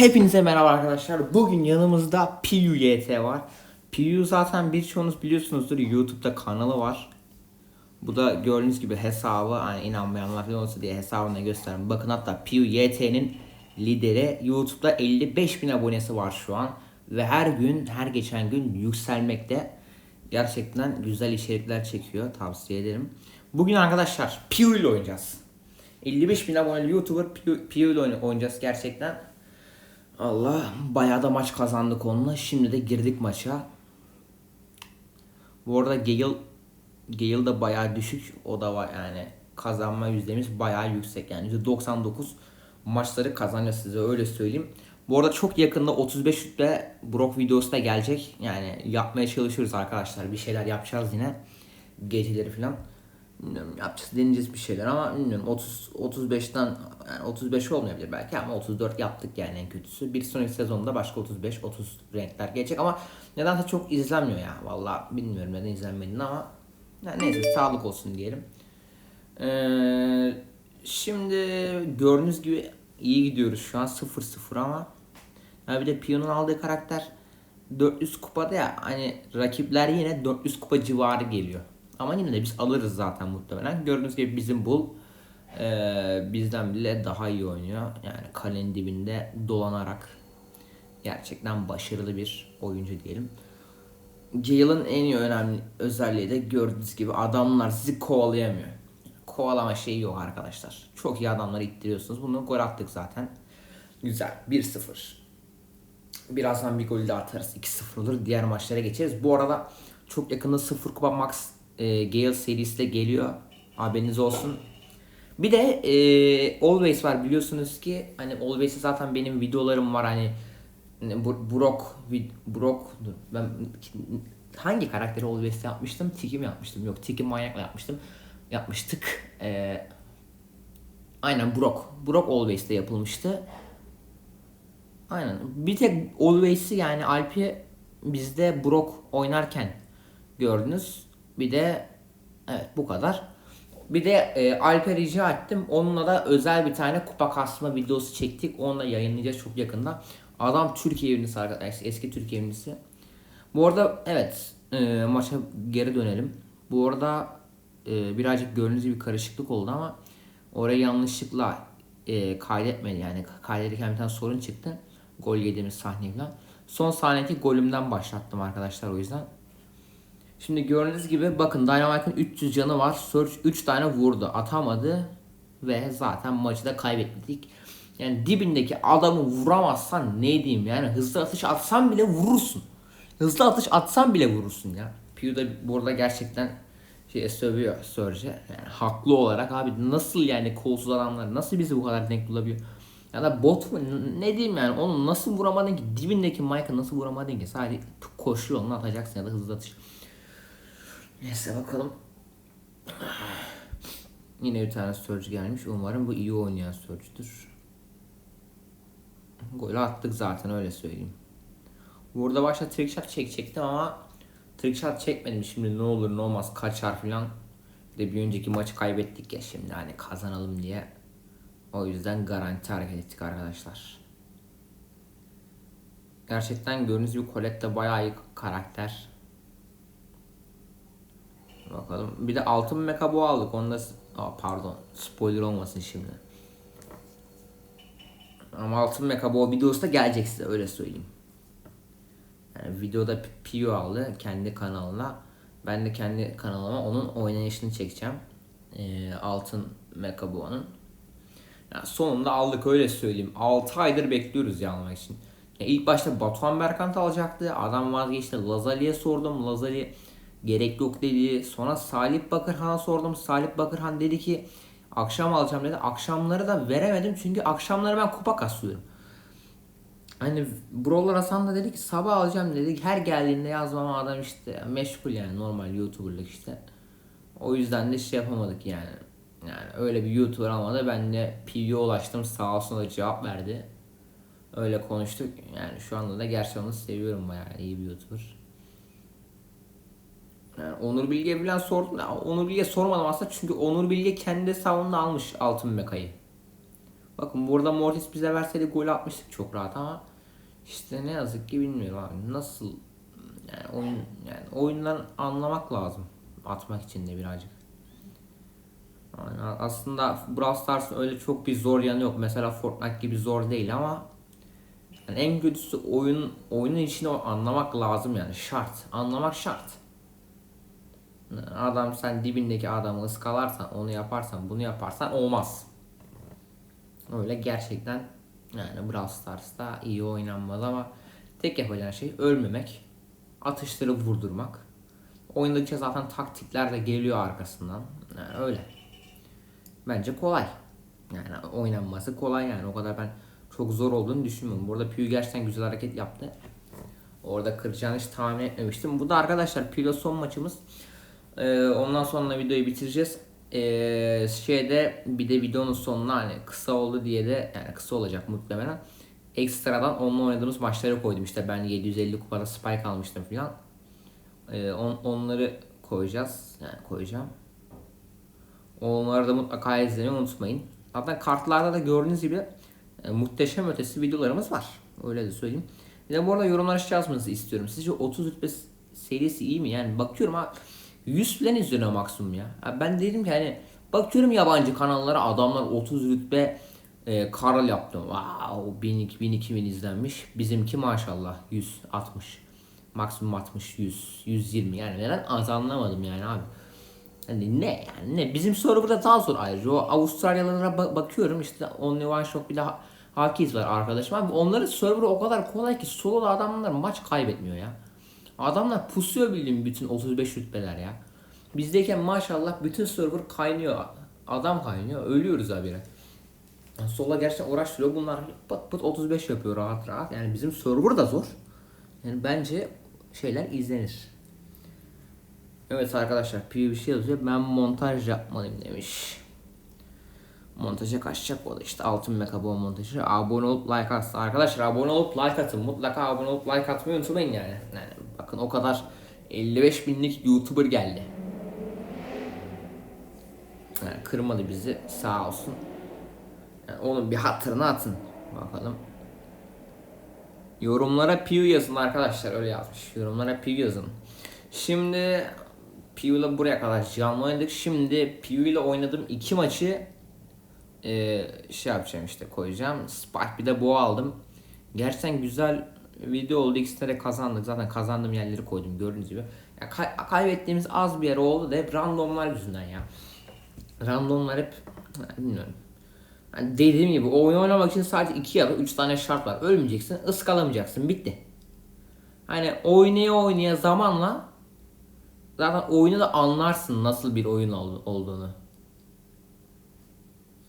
Hepinize merhaba arkadaşlar. Bugün yanımızda PUYT var. PU zaten birçoğunuz biliyorsunuzdur. YouTube'da kanalı var. Bu da gördüğünüz gibi hesabı hani inanmayanlar falan olsa diye hesabını göstereyim. Bakın hatta PUYT'nin lideri YouTube'da 55 bin abonesi var şu an. Ve her gün her geçen gün yükselmekte. Gerçekten güzel içerikler çekiyor. Tavsiye ederim. Bugün arkadaşlar PU ile oynayacağız. 55 bin aboneli YouTuber PU ile oyna- oynayacağız gerçekten. Allah bayağı da maç kazandık onunla. Şimdi de girdik maça. Bu arada Gale Gale da bayağı düşük. O da var yani kazanma yüzdemiz bayağı yüksek. Yani %99 maçları kazanacağız size öyle söyleyeyim. Bu arada çok yakında 35 rütbe Brock videosu da gelecek. Yani yapmaya çalışıyoruz arkadaşlar. Bir şeyler yapacağız yine. Geceleri falan. Bilmiyorum yapacağız deneyeceğiz bir şeyler ama bilmiyorum 30 35'ten yani 35 olmayabilir belki ama 34 yaptık yani en kötüsü. Bir sonraki sezonda başka 35 30 renkler gelecek ama nedense çok izlenmiyor ya. Vallahi bilmiyorum neden izlenmediğini ama yani neyse sağlık olsun diyelim. Ee, şimdi gördüğünüz gibi iyi gidiyoruz şu an 0-0 ama ya bir de Pion'un aldığı karakter 400 kupada ya hani rakipler yine 400 kupa civarı geliyor. Ama yine de biz alırız zaten muhtemelen. Gördüğünüz gibi bizim Bull eee, bizden bile daha iyi oynuyor. Yani kalenin dibinde dolanarak gerçekten başarılı bir oyuncu diyelim. Gale'ın en iyi önemli özelliği de gördüğünüz gibi adamlar sizi kovalayamıyor. Kovalama şeyi yok arkadaşlar. Çok iyi adamları ittiriyorsunuz. Bunu gol attık zaten. Güzel. 1-0. Birazdan bir gol de atarız. 2-0 olur. Diğer maçlara geçeriz. Bu arada çok yakında 0 Kupa Max e, Gale serisi de geliyor. Haberiniz olsun. Bir de e, Always var biliyorsunuz ki hani Always'e zaten benim videolarım var hani Brock Brock ben hangi karakteri Always'te yapmıştım? Tiki mi yapmıştım? Yok Tiki manyakla yapmıştım. Yapmıştık. E, aynen Brock. Brock Always'te yapılmıştı. Aynen. Bir tek Always'i yani Alp'i bizde Brock oynarken gördünüz. Bir de evet bu kadar. Bir de e, Alp'e rica ettim. Onunla da özel bir tane kupa kasma videosu çektik. Onu da yayınlayacağız çok yakında. Adam Türkiye ünlüsü arkadaşlar. Eski Türkiye ünlüsü. Bu arada evet e, maça geri dönelim. Bu arada e, birazcık gördüğünüz gibi karışıklık oldu ama oraya yanlışlıkla e, kaydetmedi yani kaydederken bir tane sorun çıktı. Gol yediğimiz sahne. Son sahnedeki golümden başlattım arkadaşlar o yüzden. Şimdi gördüğünüz gibi bakın Dynamite'ın 300 canı var. Search 3 tane vurdu. Atamadı. Ve zaten maçı da kaybettik. Yani dibindeki adamı vuramazsan ne diyeyim yani hızlı atış atsan bile vurursun. Hızlı atış atsan bile vurursun ya. Pew da burada gerçekten şey sövüyor Surge'e. Yani haklı olarak abi nasıl yani kolsuz adamlar nasıl bizi bu kadar denk bulabiliyor? Ya da bot mu ne diyeyim yani onu nasıl vuramadın ki dibindeki Mike'ı nasıl vuramadın ki sadece koşuyor onu atacaksın ya da hızlı atış. Neyse bakalım. Yine bir tane Surge gelmiş. Umarım bu iyi oynayan Surge'dür. Golü attık zaten öyle söyleyeyim. Burada başta trickshot çekecektim ama trickshot çekmedim. Şimdi ne olur ne olmaz kaçar filan. Bir de bir önceki maçı kaybettik ya şimdi hani kazanalım diye. O yüzden garanti hareket ettik arkadaşlar. Gerçekten gördüğünüz gibi Colette bayağı iyi karakter. Bakalım. Bir de altın mekabo aldık. Onda Aa, pardon. Spoiler olmasın şimdi. Ama altın mekabo videosu da gelecek size öyle söyleyeyim. Yani videoda Pio aldı kendi kanalına. Ben de kendi kanalıma onun oynayışını çekeceğim. Ee, altın mekabo'nun. Yani sonunda aldık öyle söyleyeyim. 6 aydır bekliyoruz ya almak için. Ya ilk başta Batuhan Berkant alacaktı. Adam vazgeçti. Lazali'ye sordum. Lazali gerek yok dedi. Sonra Salih Bakırhan'a sordum. Salih Bakırhan dedi ki akşam alacağım dedi. Akşamları da veremedim çünkü akşamları ben kupa kasıyorum. Hani Brawler Hasan da dedi ki sabah alacağım dedi. Her geldiğinde yazmama adam işte meşgul yani normal YouTuber'lık işte. O yüzden de şey yapamadık yani. Yani öyle bir YouTuber almadı. Ben de PV'ye ulaştım. Sağ olsun da cevap verdi. Öyle konuştuk. Yani şu anda da gerçekten onu seviyorum bayağı iyi bir YouTuber. Yani Onur Bilge'ye falan sordum. Ya Onur Bilge'ye sormadım aslında çünkü Onur Bilge kendi hesabında almış altın mekayı. Bakın burada Mortis bize verseydi gol atmıştık çok rahat ama işte ne yazık ki bilmiyorum abi. Nasıl yani oyun yani oyundan anlamak lazım atmak için de birazcık. Yani aslında Brawl Stars'ın öyle çok bir zor yanı yok. Mesela Fortnite gibi zor değil ama yani en kötüsü oyun oyunun içinde o anlamak lazım yani şart. Anlamak şart. Adam sen dibindeki adamı ıskalarsan, onu yaparsan, bunu yaparsan olmaz. Öyle gerçekten yani Brawl Stars'ta iyi oynanmaz ama tek yapacağın şey ölmemek, atışları vurdurmak. Oyundaki zaten taktikler de geliyor arkasından. Yani öyle. Bence kolay. Yani oynanması kolay yani. O kadar ben çok zor olduğunu düşünmüyorum. Burada Piyu gerçekten güzel hareket yaptı. Orada kıracağını hiç tahmin etmemiştim. Bu da arkadaşlar Piyu son maçımız. Ee, ondan sonra videoyu bitireceğiz. Ee, şeyde bir de videonun sonuna hani kısa oldu diye de yani kısa olacak muhtemelen. Ekstradan onunla oynadığımız maçları koydum. İşte ben 750 kupada spike almıştım filan. Ee, on, onları koyacağız. Yani koyacağım. Onları da mutlaka izlemeyi unutmayın. Zaten kartlarda da gördüğünüz gibi e, muhteşem ötesi videolarımız var. Öyle de söyleyeyim. Bir de bu arada yorumlar yazmanızı istiyorum. Sizce 30 rütbe serisi iyi mi? Yani bakıyorum ha 100 falan izleniyor maksimum ya. Ha ben dedim ki hani bakıyorum yabancı kanallara adamlar 30 rütbe e, Karl yaptı. Wow 1000 2000 2000 izlenmiş. Bizimki maşallah 100 60. Maksimum 60 100 120 yani neden az anlamadım yani abi. Hani ne yani ne bizim serverda daha zor ayrıca o Avustralyalılara ba- bakıyorum işte Only One Shot bir de ha- Hakiz var arkadaşım abi onların serverı o kadar kolay ki solo adamlar maç kaybetmiyor ya. Adamlar pusuyor bildiğin bütün 35 rütbeler ya. Bizdeyken maşallah bütün server kaynıyor. Adam kaynıyor. Ölüyoruz abi. Yani sola gerçekten uğraştırıyor. Bunlar pıt pıt 35 yapıyor rahat rahat. Yani bizim server da zor. Yani bence şeyler izlenir. Evet arkadaşlar PvP yazıyor. Ben montaj yapmalıyım demiş. Montaja kaçacak o da işte altın mekabon montajı. Abone olup like atsın. Arkadaşlar abone olup like atın. Mutlaka abone olup like atmayı unutmayın yani. yani bakın o kadar 55 binlik YouTuber geldi. Yani kırmadı bizi sağ olsun. Yani onun bir hatırını atın. Bakalım. Yorumlara Pew yazın arkadaşlar öyle yazmış. Yorumlara Pew yazın. Şimdi Pew ile buraya kadar canlı oynadık. Şimdi Pew ile oynadığım iki maçı e, şey yapacağım işte koyacağım. Spike bir de boğa aldım. Gerçekten güzel video oldu. İkisine de kazandık. Zaten kazandığım yerleri koydum gördüğünüz gibi. Ya kay- kaybettiğimiz az bir yer oldu da hep randomlar yüzünden ya. Randomlar hep bilmiyorum. Yani dediğim gibi o oyunu oynamak için sadece iki ya da üç tane şart var. Ölmeyeceksin, ıskalamayacaksın. Bitti. Hani oynaya oynaya zamanla zaten oyunu da anlarsın nasıl bir oyun ol- olduğunu.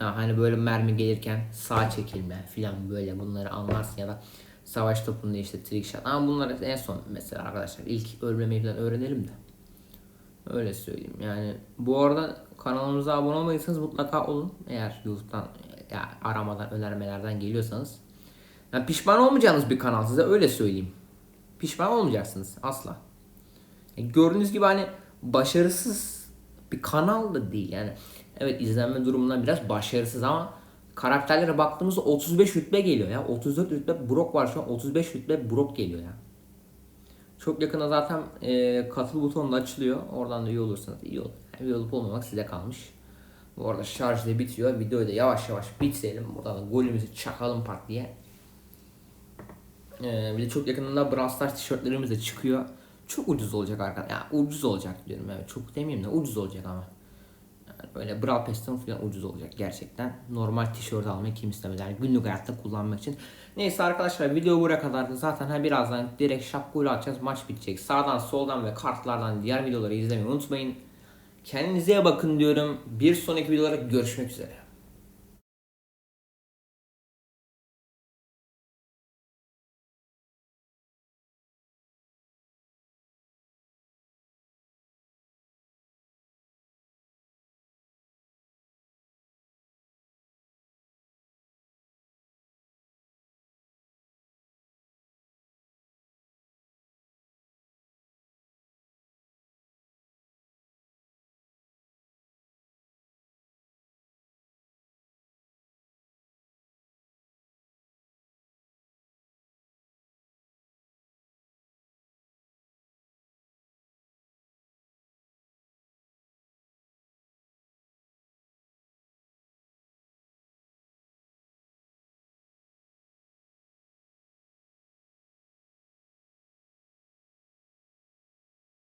Ya hani böyle mermi gelirken sağ çekilme filan böyle bunları anlarsın ya da savaş topunda işte trick shot. Ama bunları en son mesela arkadaşlar ilk ölmemeyi falan öğrenelim de. Öyle söyleyeyim. Yani bu arada kanalımıza abone olmadıysanız mutlaka olun. Eğer YouTube'dan ya aramadan önermelerden geliyorsanız. Yani pişman olmayacağınız bir kanal size öyle söyleyeyim. Pişman olmayacaksınız asla. Yani gördüğünüz gibi hani başarısız bir kanal da değil yani. Evet izlenme durumundan biraz başarısız ama karakterlere baktığımızda 35 rütbe geliyor ya. 34 rütbe Brock var şu an 35 rütbe Brock geliyor ya. Çok yakında zaten e, katıl butonu da açılıyor. Oradan da üye olursanız iyi olur. Yani üye olup olmamak size kalmış. Bu arada şarj da bitiyor. Videoyu da yavaş yavaş bitirelim. Buradan da golümüzü çakalım part diye. Ee, bir de çok yakında Brawl Stars tişörtlerimiz de çıkıyor. Çok ucuz olacak arkadaşlar. Ya ucuz olacak diyorum evet. Çok demeyeyim de ucuz olacak ama. Böyle Brawl Pass'tan falan ucuz olacak gerçekten. Normal tişört almayı kim istemez yani günlük hayatta kullanmak için. Neyse arkadaşlar video buraya kadardı. Zaten ha birazdan direkt şapkayla atacağız. Maç bitecek. Sağdan soldan ve kartlardan diğer videoları izlemeyi unutmayın. Kendinize bakın diyorum. Bir sonraki videolarda görüşmek üzere.